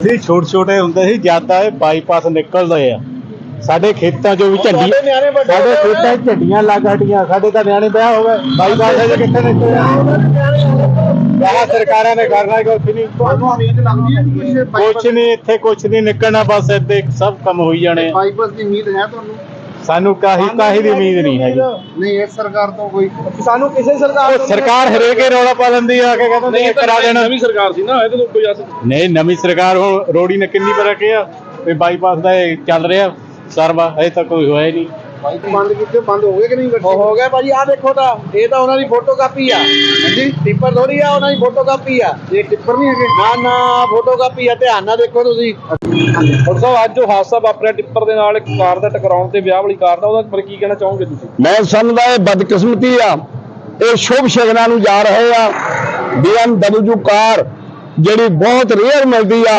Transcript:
ਅਸੀਂ ਛੋਟੇ ਛੋਟੇ ਹੁੰਦੇ ਸੀ ਜ਼ਿਆਦਾ ਇਹ ਬਾਈਪਾਸ ਨਿਕਲਦੇ ਆ। ਸਾਡੇ ਖੇਤਾਂ ਚੋਂ ਵੀ ਝੰਡੀ ਸਾਡੇ ਖੇਤਾਂ 'ਚ ਝੰਡੀਆਂ ਲੱਗ ਹਟੀਆਂ ਸਾਡੇ ਤਾਂ ਨਿਆਣੇ ਵਿਆਹ ਹੋ ਗਏ। ਬਾਈਪਾਸ ਅਜੇ ਕਿੱਥੇ ਨਿਕਲੇ ਆਹ ਸਰਕਾਰਾਂ ਨੇ ਕਰਨਾ ਕੁਛ ਨਹੀਂ। ਤੁਹਾਨੂੰ ਉਮੀਦ ਲੱਗਦੀ ਹੈ ਕੁਝ ਕੁਛ ਨਹੀਂ ਇੱਥੇ ਕੁਛ ਨਹੀਂ ਨਿਕਲਣਾ ਬਸ ਇੱਥੇ ਸਭ ਕੰਮ ਹੋਈ ਜਾਣੇ। ਬਾਈਪਾਸ ਦੀ ਉਮੀਦ ਹੈ ਤੁਹਾਨੂੰ? ਸਾਨੂੰ ਕਾਹੀ ਕਾਹੀ ਦੀ ਉਮੀਦ ਨਹੀਂ ਹੈਗੀ। ਨਹੀਂ ਇਸ ਸਰਕਾਰ ਤੋਂ ਕੋਈ ਸਾਨੂੰ ਕਿਸੇ ਸਰਕਾਰ ਉਹ ਸਰਕਾਰ ਹਰੇਕੇ ਰੌਲਾ ਪਾ ਦਿੰਦੀ ਆ ਕੇ ਕਹਿੰਦੇ ਨੇ ਕਰਾ ਦੇਣਾ। ਨਵੀਂ ਸਰਕਾਰ ਸੀ ਨਾ ਇਹਦੇ ਤੋਂ ਕੋਈ ਅਸਰ ਨਹੀਂ ਨਵੀਂ ਸਰਕਾਰ ਹੁਣ ਰੋੜੀ ਨੇ ਕਿੰਨੀ ਵਾਰ ਕਿਹਾ ਵੀ ਬਾਈਪਾਸ ਦਾ ਇਹ ਚੱਲ ਰਿਹਾ ਸਰਵਾ ਅਜੇ ਤੱਕ ਕੋਈ ਹੋਇਆ ਹੀ ਨਹੀਂ। ਬੰਦ ਕੀਤੇ ਬੰਦ ਹੋ ਗਏ ਕਿ ਨਹੀਂ ਗੱਡੀ? ਹੋ ਹੋ ਗਿਆ ਭਾਜੀ ਆ ਦੇਖੋ ਤਾਂ ਇਹ ਤਾਂ ਉਹਨਾਂ ਦੀ ਫੋਟੋ ਕਾਪੀ ਆ। ਹਾਂਜੀ। ਟਿੱਪਰ ਥੋੜੀ ਆ ਉਹਨਾਂ ਦੀ ਫੋਟੋ ਕਾਪੀ ਆ। ਇਹ ਟਿੱਪਰ ਨਹੀਂ ਹੈਗੇ? ਨਾ ਨਾ ਫੋਟੋ ਕਾਪੀ ਆ ਧਿਆਨ ਨਾਲ ਦੇਖੋ ਤੁਸੀਂ। ਹੁਣ ਸਾਹਿਬ ਅੱਜ ਜੋ ਹਾਦਸਾ ਵਾਪਰਿਆ ਟਿੱਪਰ ਦੇ ਨਾਲ ਇੱਕ ਕਾਰ ਦਾ ਟਕਰਾਉਣ ਤੇ ਵਿਆਹ ਵਾਲੀ ਕਾਰ ਦਾ ਉਹਦਾ ਪਰ ਕੀ ਕਹਿਣਾ ਚਾਹੋਗੇ ਤੁਸੀਂ? ਮੈਂ ਸਮਝਦਾ ਇਹ ਬਦਕਿਸਮਤੀ ਆ। ਇਹ ਸ਼ੁਭ ਸ਼ਗਨਾਂ ਨੂੰ ਜਾ ਰਹੇ ਆ। BMW ਕਾਰ ਜਿਹੜੀ ਬਹੁਤ ਰੇਅਰ ਮਿਲਦੀ ਆ।